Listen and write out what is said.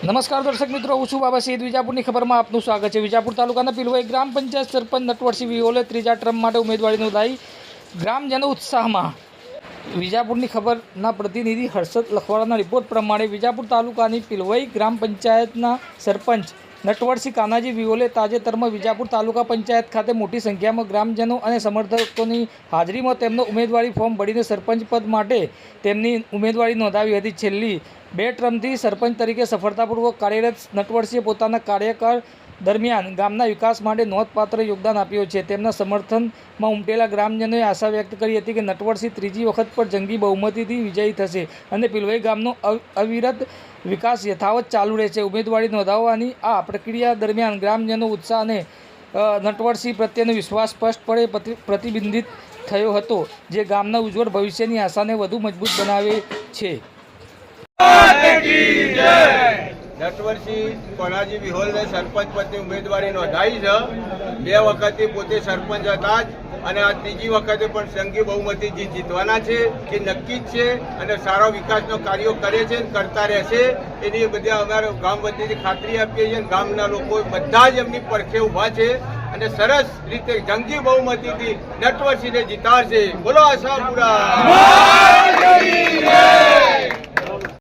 નમસ્કાર દર્શક મિત્રો, હું છું બાબા સૈદ વિજાપુરની ખબરમાં આપનું સ્વાગત છે. વિજાપુર તાલુકાના પિલવાઈ ગ્રામ પંચાયત સરપંચ નટવરસિંહ વિહોલે ત્રીજા ટ્રમ માટે ઉમેદવારી નોંધાઈ. ગ્રામજનો ઉત્સાહમાં. વિજાપુરની ખબરના પ્રતિનિધિ હર્ષદ લખવાડાના રિપોર્ટ પ્રમાણે વિજાપુર તાલુકાની પિલવાઈ ગ્રામ પંચાયતના સરપંચ નટવરસિંહ કાનાજી વિઓલે તાજેતરમાં વિજાપુર તાલુકા પંચાયત ખાતે મોટી સંખ્યામાં ગ્રામજનો અને સમર્થકોની હાજરીમાં તેમનો ઉમેદવારી ફોર્મ ભરીને સરપંચ પદ માટે તેમની ઉમેદવારી નોંધાવી હતી. છેલ્લી બે ટર્મથી સરપંચ તરીકે સફળતાપૂર્વક કાર્યરત નટવરસિંહે પોતાના કાર્યકાળ દરમિયાન ગામના વિકાસ માટે નોંધપાત્ર યોગદાન આપ્યું છે. તેમના સમર્થનમાં ઉમટેલા ગ્રામજનોએ આશા વ્યક્ત કરી હતી કે નટવરસિંહ ત્રીજી વખત પર જંગી બહુમતીથી વિજયી થશે અને પિલવાઈ ગામનો અવ- અવિરત વિકાસ યથાવત ચાલુ રહેશે. ઉમેદવારી નોંધાવવાની આ પ્રક્રિયા દરમિયાન ગ્રામજનો ઉત્સાહ અને નટવરસિંહ પ્રત્યેનો વિશ્વાસ સ્પષ્ટપણે પ્રતિ- પ્રતિબિંબિત થયો હતો, જે ગામના ઉજ્જવળ ભવિષ્યની આશાને વધુ મજબૂત બનાવે છે. નટવરસિંહ કોનાજી વિહોલને સરપંચ પદની ઉમેદવારી નોંધાઈ છે. બે વખતથી પોતે સરપંચ હતા જ અને આ ત્રીજી વખતે પણ સંઘી બહુમતીથી જીતવાના છે એ નક્કી જ છે અને સારો વિકાસનો કાર્યો કરે છે કરતા રહેશે. એની બધા અમારે ગામ વતીથી ખાતરી આપીએ છીએ ગામના લોકો બધા જ એમની પડખે ઊભા છે અને સરસ રીતે જંગી બહુમતીથી નટવરસિંહને જીતાડશે. બોલો આશાપુરા.